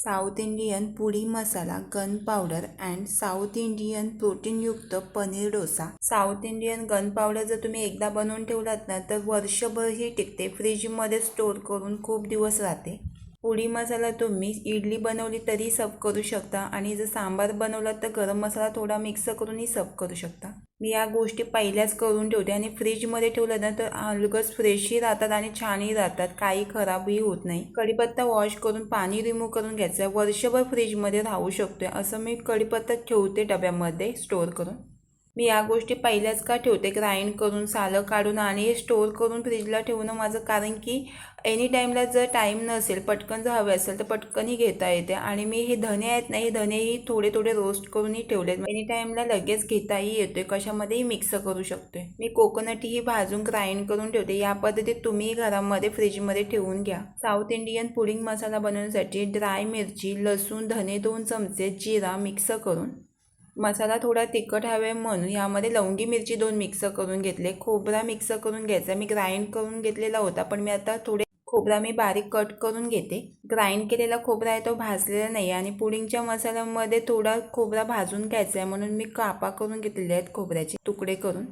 South Indian पुडी masala gun powder and south Indian प्रोटीनयुक्त paneer dosa. South Indian gun powder जर तुम्ही एकदा बनवून ठेवलात ना तर वर्षभरही टिकते. फ्रीजमध्ये स्टोर करून खूप दिवस राहते. पुडी मसाला तुम्ही इडली बनवली तरी सर्व करू शकता आणि जर सांबार बनवला तर गरम मसाला थोडा मिक्स करूनही सर्व करू शकता. मी या गोष्टी पहिल्याच करून ठेवते. आणि फ्रीजमध्ये ठेवलं ना तर अलगच फ्रेशही राहतात आणि छानही राहतात. काही खराबही होत नाही. कढीपत्ता वॉश करून पाणी रिमूव्ह करून घ्यायचं. वर्षभर फ्रीजमध्ये राहू शकतोय. असं मी कढीपत्ता ठेवते डब्यामध्ये स्टोअर करून. मी या गोष्टी पहिल्याच का ठेवते? ग्राइंड करून सालं काढून आणि हे स्टोअर करून फ्रीजला ठेवणं माझं कारण की एनी टाईमला जर टाईम नसेल पटकन जर हवे असेल तर पटकनही घेता येते. आणि मी हे धने आहेत ना हे धनेही थोडे थोडे रोस्ट करूनही ठेवले एनी टाईमला लगेच घेताही येतोय. कशामध्येही मिक्स करू शकतोय. मी कोकोनटही भाजून ग्राइंड करून ठेवते. या पद्धतीत तुम्ही घरामध्ये फ्रीजमध्ये ठेवून घ्या. साऊथ इंडियन पुडिंग मसाला बनवण्यासाठी ड्राय मिरची लसूण धने दोन चमचे जिरा मिक्स करून. मसाला थोडा तिखट हवे म्हणून यामध्ये लवंगी मिरची दोन मिक्स करून घेतले. खोबरा मिक्स करून घ्यायचा. मी ग्राइंड करून घेतलेला होता पण मी आता थोडे खोबरा मी बारीक कट करून घेते. ग्राइंड केलेला खोबरा आहे तो भाजलेला नाही आणि पुडिंगच्या मसाल्यामध्ये थोडा खोबरा भाजून घ्यायचा आहे म्हणून मी कापा करून घेतलेले आहेत खोबऱ्याचे तुकडे करून.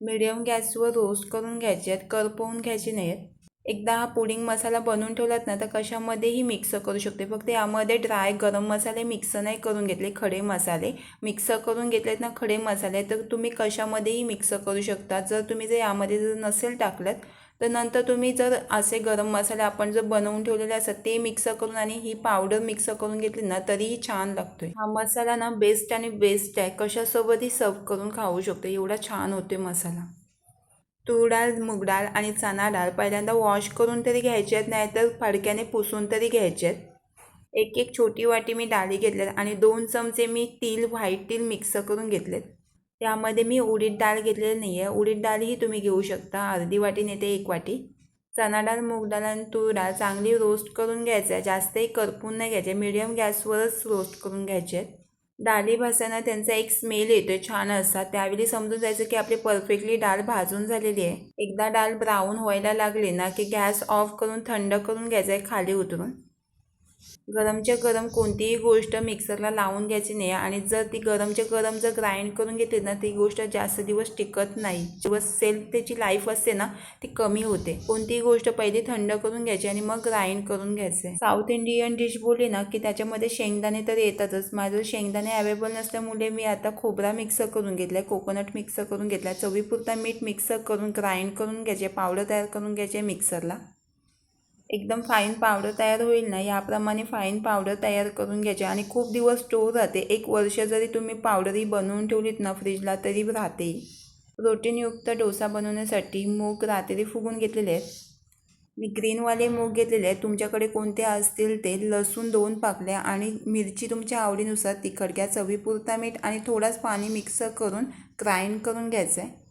मिडियम गॅसवर रोस्ट करून घ्यायचे आहेत. करपवून घ्यायचे नाही आहेत एकदा हा पुडिंग मसाला बनवून ठेवलात ना तर कशामध्येही मिक्स करू शकते. फक्त यामध्ये ड्राय गरम मसाले मिक्स नाही करून घेतले खडे मसाले. मिक्स करून घेतलेत ना खडे मसाले तर तुम्ही कशामध्येही मिक्स करू शकता. जर तुम्ही जर यामध्ये जर नसेल टाकल्यात तर नंतर तुम्ही जर असे गरम मसाले आपण जर बनवून ठेवलेले असतात ते मिक्स करून आणि ही पावडर मिक्स करून घेतली ना तरीही छान लागतोय. हा मसाला ना बेस्ट आणि बेस्ट आहे. कशासोबतही सर्व करून खाऊ शकतो. एवढा छान होते मसाला. तूर डाळ मूग डाळ आणि चणा डाळ पहिल्यांदा वॉश करून तरी घ्यायचे आहेत नाहीतर फडक्याने पुसून तरी घ्यायचे आहेत. एक एक छोटी वाटी मी डाळी घेतल्यात आणि दोन चमचे मी तील व्हाईट तील मिक्स करून घेतलेत. त्यामध्ये मी उडीद डाळ घेतलेली नाही आहे उडीद डाळही तुम्ही घेऊ शकता. अर्धी वाटी नेते एक वाटी. चणा डाळ मूग डाळ आणि तूर डाळ चांगली रोस्ट करून घ्यायचं आहे जास्तही करपून नाही घ्यायचे. मीडियम गॅसवरच रोस्ट करून घ्यायचे आहेत. डाळी भाजताना त्यांचा एक स्मेल येतोय छान असा. त्यावेळी समजून जायचं की आपली परफेक्टली डाळ भाजून झालेली आहे. एकदा डाळ ब्राऊन व्हायला लागली ना की गॅस ऑफ करून थंड करून घ्यायचं आहे खाली उतरून. गरमच्या गरम कोणतीही गोष्ट मिक्सरला लावून घ्यायची नाही आणि जर ती गरमच्या गरम जर ग्राइंड करून घेतली ना ती गोष्ट जास्त दिवस टिकत नाही. दिवस सेल त्याची लाईफ असते ना ती कमी होते. कोणतीही गोष्ट पहिली थंड करून घ्यायची आणि मग ग्राइंड करून घ्यायचे. साऊथ इंडियन डिश बोलली ना की त्याच्यामध्ये शेंगदाणे तर येतातच. माझं शेंगदाणे अवेलेबल नसल्यामुळे मी आता खोबरा मिक्सर करून घेतलाय कोकोनट मिक्सर करून घेतलाय चवीपुरता मीठ मिक्सर करून ग्राइंड करून घ्यायचे पावडर तयार करून घ्यायचे मिक्सरला एकदम फाईन पावडर तयार होईल ना याप्रमाणे फाईन पावडर तयार करून घ्यायचे. आणि खूप दिवस स्टोर राहते. एक वर्ष जरी तुम्ही पावडरही बनवून ठेवलीत ना फ्रीजला तरी राहते. प्रोटीनयुक्त डोसा बनवण्यासाठी मूग रात्री फुगून घेतलेले आहेत. मी ग्रीनवाले मूग घेतलेले आहेत. तुमच्याकडे कोणते असतील ते लसूण दोन पाकल्या आणि मिरची तुमच्या आवडीनुसार तिखट घ्या. चवीपुरता मीठ आणि थोडाच पाणी मिक्स करून ग्राइंड करून घ्यायचं आहे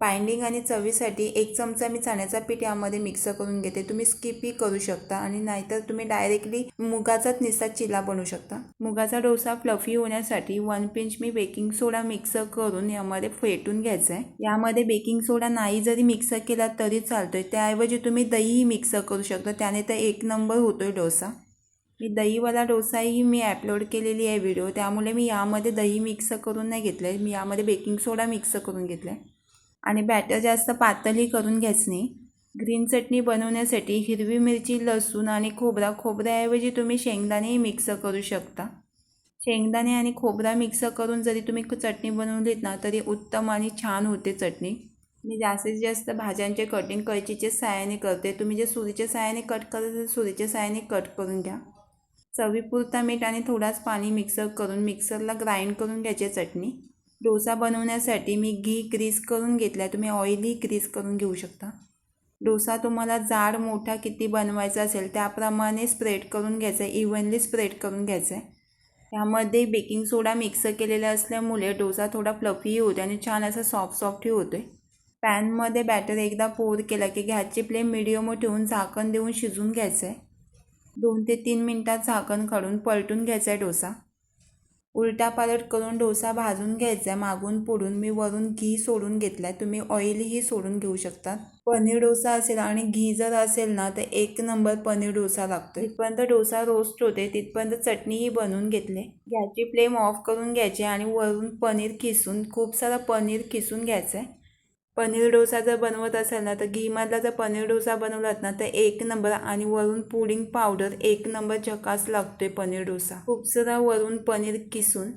बाइंडिंग आणि चवीसाठी एक चमचा मी चण्याचा पीठ यामध्ये मिक्स करून घेते. तुम्ही स्किपही करू शकता आणि नाहीतर तुम्ही डायरेक्टली मुगाचाच निसा चिला बनवू शकता. मुगाचा डोसा फ्लफी होण्यासाठी वन पिंच मी बेकिंग सोडा मिक्स करून यामध्ये फेटून घ्यायचा आहे यामध्ये बेकिंग सोडा नाही जरी मिक्स केला तरी चालतोय. त्याऐवजी तुम्ही दहीही मिक्स करू शकता. त्याने तर एक नंबर होतोय डोसा. मी दहीवाला डोसाही मी अपलोड केलेली आहे व्हिडिओ. त्यामुळे मी यामध्ये दही मिक्स करून नाही घेतलं आहे मी यामध्ये बेकिंग सोडा मिक्स करून घेतला आहे आणि बॅटर जास्त पातळही करून घ्यायचं नाही. ग्रीन चटणी बनवण्यासाठी हिरवी मिरची लसूण आणि खोबरा खोबऱ्याऐवजी तुम्ही शेंगदाणेही मिक्स करू शकता. शेंगदाणे आणि खोबरा मिक्स करून जरी तुम्ही चटणी बनवलीत ना तरी उत्तम आणि छान होते चटणी. मी जास्तीत जास्त भाज्यांचे कटिंग कैचीचे सायाने करते. तुम्ही जे सुरीच्या साहाय्याने कट करत तर सुरीच्या सायाने कट करून घ्या. चवीपुरता मीठ आणि थोडाच पाणी मिक्सर करून मिक्सरला ग्राइंड करून घ्यायची चटणी. डोसा बनवण्यासाठी मी घी क्रीज करून घेतला आहे तुम्ही ऑइली क्रीज करून घेऊ शकता. डोसा तुम्हाला जाड मोठा किती बनवायचा असेल त्याप्रमाणे स्प्रेड करून घ्यायचा आहे इव्हनली स्प्रेड करून घ्यायचा आहे त्यामध्ये बेकिंग सोडा मिक्स केलेला असल्यामुळे डोसा थोडा फ्लफीही होतो आणि छान असा सॉफ्ट सॉफ्टही होतो आहे पॅनमध्ये बॅटर एकदा पोर केला की गॅसची फ्लेम मिडियम ठेवून झाकण देऊन शिजून घ्यायचं आहे दोन ते तीन मिनटात झाकण काढून पलटून घ्यायचा आहे डोसा. उलटापालट करून डोसा भाजून घ्यायचा आहे मागून पुढून मी वरून घी सोडून घेतलाय. तुम्ही ऑइलही सोडून घेऊ शकता. पनीर डोसा असेल आणि घी जर असेल ना तर एक नंबर पनीर डोसा लागतो तिथपर्यंत डोसा रोस्ट होते तिथपर्यंत चटणीही बनवून घेतले. गॅसची फ्लेम ऑफ करून घ्यायची आणि वरून पनीर खिसून खूप सारा पनीर खिसून घ्यायचं आहे पनीर डोसा जर बनवत असाल ना तर घीमधला जर पनीर डोसा बनवलात ना तर एक नंबर आणि वरून पुडिंग पावडर एक नंबर झकास लागतोय पनीर डोसा. खूप सारा वरून पनीर किसून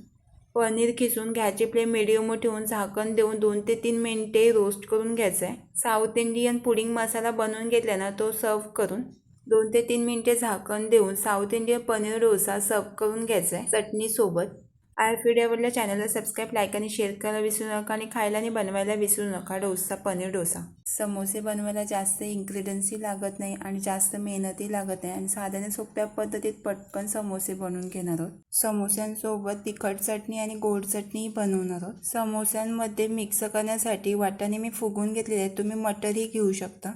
पनीर किसून घ्यायची प्ले मिडियम ठेवून झाकण देऊन दोन ते तीन मिनिटे रोस्ट करून घ्यायचं आहे साऊथ इंडियन पुडिंग मसाला बनवून घेतला ना तो सर्व करून दोन ते तीन मिनिटे झाकण देऊन साऊथ इंडियन पनीर डोसा सर्व करून घ्यायचा आहे चटणीसोबत आय फीड चॅनलला सबस्क्राईब लाईक आणि शेअर करायला विसरू नका आणि खायला आणि बनवायला विसरू नका. डोसा पनीर डोसा. समोसे बनवायला जास्त इन्ग्रेडियंट्सही लागत नाही आणि जास्त मेहनतही लागत नाही. आणि साधारण सोप्या पद्धतीत पटकन समोसे बनवून घेणार आहोत. समोस्यांसोबत तिखट चटणी आणि गोड चटणीही बनवणार आहोत. समोस्यांमध्ये मिक्स करण्यासाठी वाटाणे मी फुगून घेतलेले आहेत. तुम्ही मटरही घेऊ शकता.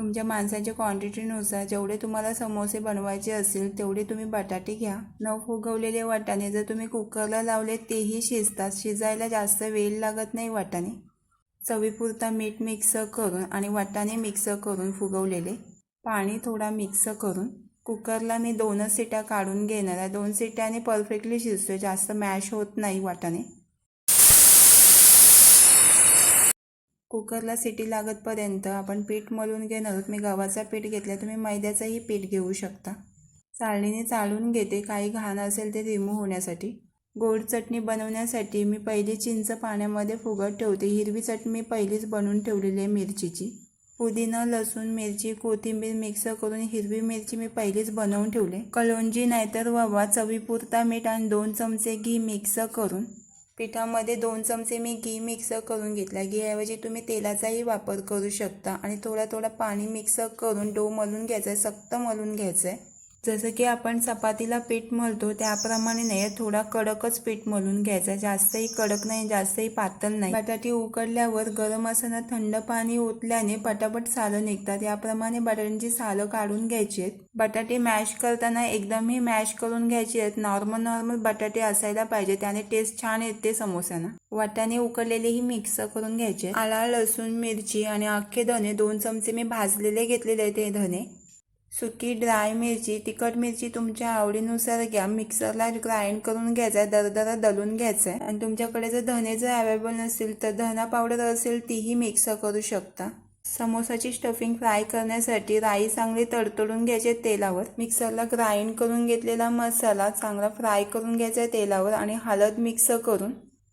तुमच्या माणसांच्या क्वांटिटीनुसार जेवढे तुम्हाला समोसे बनवायचे असेल तेवढे तुम्ही बटाटे घ्या. न फुगवलेले वाटाणे जर तुम्ही कुकरला लावले तेही शिजतात. शिजायला जास्त वेळ लागत नाही वाटाणे. चवीपुरता मीठ मिक्स करून आणि वाटाणे मिक्स करून फुगवलेले. पाणी थोडा मिक्स करून. कुकरला मी दोनच सिट्या काढून घेणार आहे. दोन सिट्याने परफेक्टली शिजतो जास्त मॅश होत नाही वाटाणे. कुकरला सिटी लागतपर्यंत आपण पीठ मळून घेणार आहोत. मी गव्हाचा पीठ घेतला तुम्ही मैद्याचंही पीठ घेऊ शकता. चाळणीने चाळून घेते. काही घाण असेल ते रिमूव्ह होण्यासाठी. गोड चटणी बनवण्यासाठी मी पहिली चिंच पाण्यामध्ये फुगत ठेवते. हिरवी चटणी मी पहिलीच बनवून ठेवलेली आहे मिरचीची. पुदिना लसूण मिरची कोथिंबीर मिक्स करून हिरवी मिरची मी पहिलीच बनवून ठेवले कलोंजी नाहीतर ववा चवीपुरता मीठ आणि दोन चमचे घी मिक्स करून पिठामध्ये दोन चमचे मी घी मिक्स करून घेतला. घीऐवजी तुम्ही तेलाचाही वापर करू शकता आणि थोडा थोडा पाणी मिक्स करून डो मलून घ्यायचा आहे सक्त मलून घ्यायचं आहे जसं की आपण चपातीला पीठ मळतो त्याप्रमाणे नाही थोडा कडकच पीठ मळून घ्यायचा. जास्तही कडक नाही जास्तही पातळ नाही. बटाटे उकडल्यावर गरम असताना थंड पाणी ओतल्याने पटापट सालं निघतात. याप्रमाणे बटाट्यांची सालं काढून घ्यायची आहेत. बटाटे मॅश करताना एकदमही मॅश करून घ्यायचे आहेत. नॉर्मल नॉर्मल बटाटे असायला पाहिजे. त्याने टेस्ट छान येते समोस्यांना वाटाणे उकडलेलेही मिक्स करून घ्यायचे आला लसूण मिरची आणि अख्खे धने दोन चमचे मी भाजलेले घेतलेले आहेत ते धने. सुकी ड्राय मिरची तिखट मिरची तुमच्या आवडीनुसार घ्या. मिक्सरला ग्राइंड करून घ्यायचा आहे दरदरा दलून घ्यायचा आहे आणि तुमच्याकडे जर धने जर अवेलेबल नसेल तर धना पावडर असेल तीही मिक्स करू शकता. समोसाची स्टफिंग फ्राय करण्यासाठी राई चांगली तडतडून घ्यायचे तेलावर. मिक्सरला ग्राइंड करून घेतलेला मसाला चांगला फ्राय करून घ्यायचा आहे तेलावर आणि हळद मिक्स करून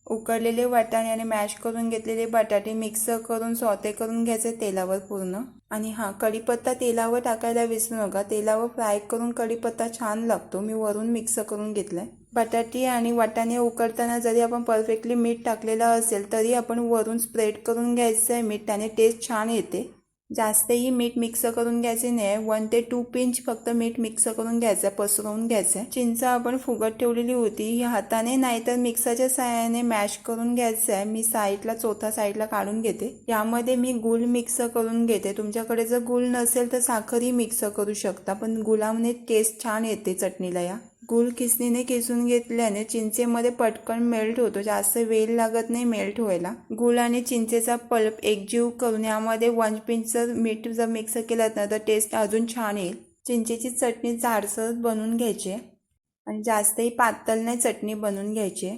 उकडलेले वाटाणे आणि मॅश करून घेतलेले बटाटे मिक्स करून सॉते करून घ्यायचे तेलावर पूर्ण. आणि हां कढीपत्ता तेलावर टाकायला विसरू नका. तेलावर फ्राय करून कढीपत्ता छान लागतो. मी वरून मिक्स करून घेतलाय. बटाटे आणि वाटाणे उकडताना जरी आपण परफेक्टली मीठ टाकलेलं असेल तरी आपण वरून स्प्रेड करून घ्यायचं आहे मीठ त्याने टेस्ट छान येते. जास्तही मीठ मिक्स करून घ्यायचे नाही. वन ते टू पिंच फक्त मीठ मिक्स करून घ्यायचं पसरवून घ्यायचं. चिंच आपण फुगत ठेवलेली होती. ही हाताने नाहीतर मिक्सरच्या साह्याने मॅश करून घ्यायचं. आहे मी साईडला चौथा साईडला काढून घेते. यामध्ये मी गुळ मिक्स करून घेते. तुमच्याकडे जर गुळ नसेल तर साखरही मिक्स करू शकता पण गुलामध्ये टेस्ट छान येते चटणीला या. गुळ किसणीने किसून घेतल्याने चिंचेमध्ये पटकन मेल्ट होतो. जास्त वेळ लागत नाही मेल्ट व्हायला. गुळ आणि चिंचेचा पल्प एकजीव करून यामध्ये वन पिंच जर मीठ जर मिक्स केलं ना तर टेस्ट अजून छान येईल. चिंचेची चटणी जाडसर बनवून घ्यायची आणि जास्तही पातळ नाही चटणी बनवून घ्यायची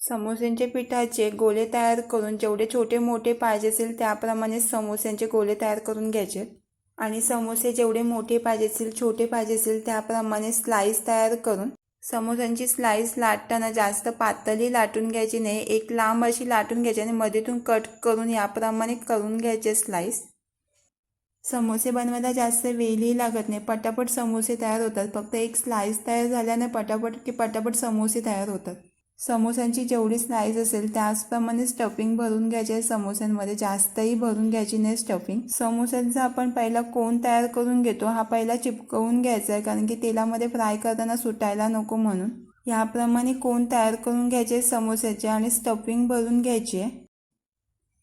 समोस्यांच्या पिठाचे गोले तयार करून जेवढे छोटे मोठे पाहिजे असेल त्याप्रमाणे समोस्यांचे गोले तयार करून घ्यायचे आणि समोसे जेवढे मोठे पाहिजे असतील छोटे पाहिजे असतील त्याप्रमाणे स्लाईस तयार करून समोस्यांची स्लाईस लाटताना जास्त पातळी लाटून घ्यायची नाही. एक लांब अशी लाटून घ्यायची आणि मध्येतून कट करून याप्रमाणे करून घ्यायचे स्लाईस समोसे बनवायला जास्त वेळही लागत नाही. पटापट समोसे तयार होतात. फक्त एक स्लाईस तयार झाल्याने पटापट की पटापट समोसे तयार होतात. समोस्यांची जेवढी स्लाईस असेल त्याचप्रमाणे स्टफिंग भरून घ्यायची आहे. समोस्यांमध्ये जास्तही भरून घ्यायची नाही स्टफिंग समोस्यांचा आपण पहिला कोण तयार करून घेतो हा पहिला चिपकवून घ्यायचा आहे. कारण की तेलामध्ये फ्राय करताना सुटायला नको म्हणून. याप्रमाणे कोण तयार करून घ्यायचे? समोस्याचे आणि स्टफिंग भरून घ्यायची. आहे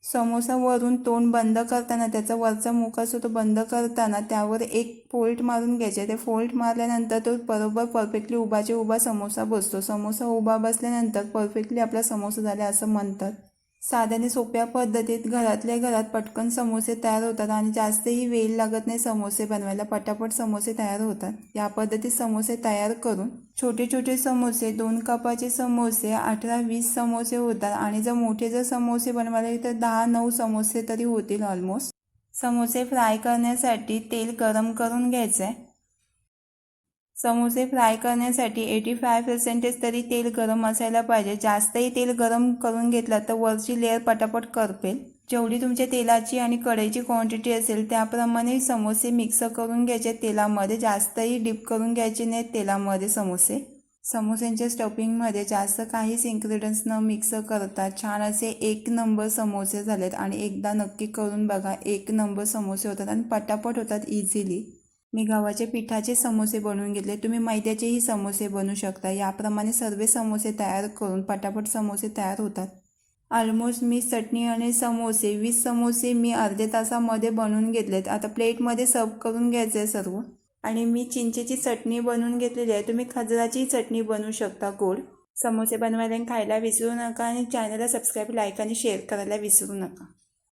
समोसा वरून तोंड बंद करताना त्याचा वरचा मुख असतो तो बंद करताना त्यावर एक फोल्ट मारून घ्यायचे. ते फोल्ट मारल्यानंतर तो बरोबर परफेक्टली उभाच्या उभा समोसा बसतो. समोसा उभा बसल्यानंतर परफेक्टली आपला समोसा झाला असं म्हणतात. साध्याने सोप्या पद्धतीत घरातल्या घरात पटकन समोसे तयार होतात आणि जास्तही वेळ लागत नाही समोसे बनवायला. पटापट समोसे तयार होतात. या पद्धतीत समोसे तयार करून छोटे छोटे समोसे दोन कपाचे समोसे अठरा वीस समोसे होतात आणि जर मोठे जर समोसे बनवायला तर दहा नऊ समोसे तरी होतील ऑलमोस्ट समोसे फ्राय करण्यासाठी तेल गरम करून घ्यायचं आहे समोसे फ्राय करण्यासाठी एटी फाय पर्सेंटेज तरी तेल गरम असायला पाहिजे. जास्तही तेल गरम करून घेतला तर वरची लेअर पटापट करपेल. जेवढी तुमच्या तेलाची आणि कढईची क्वांटिटी असेल त्याप्रमाणे समोसे मिक्स करून घ्यायचे तेलामध्ये. जास्तही डीप करून घ्यायचे नाहीत तेलामध्ये समोसे. समोस्यांच्या स्टफिंगमध्ये जास्त काहीच इन्ग्रेडियंट्स न मिक्स करता छान असे एक नंबर समोसे झालेत. आणि एकदा नक्की करून बघा एक नंबर समोसे होतात आणि पटापट होतात इझिली मी गव्हाच्या पिठाचे समोसे बनवून घेतले. तुम्ही मैद्याचेही समोसे बनवू शकता. याप्रमाणे सर्व समोसे तयार करून पटापट समोसे तयार होतात. ऑलमोस्ट मी चटणी आणि समोसे वीस समोसे मी अर्ध्या तासामध्ये बनवून घेतलेत. आता प्लेटमध्ये सर्व करून घ्यायचे आहे सर्व. आणि मी चिंचेची चटणी बनवून घेतलेली आहे. तुम्ही खजराची चटणी बनवू शकता गोड. समोसे बनवायला आणि खायला विसरू नका आणि चॅनलला सबस्क्राईब लाईक आणि शेअर करायला विसरू नका.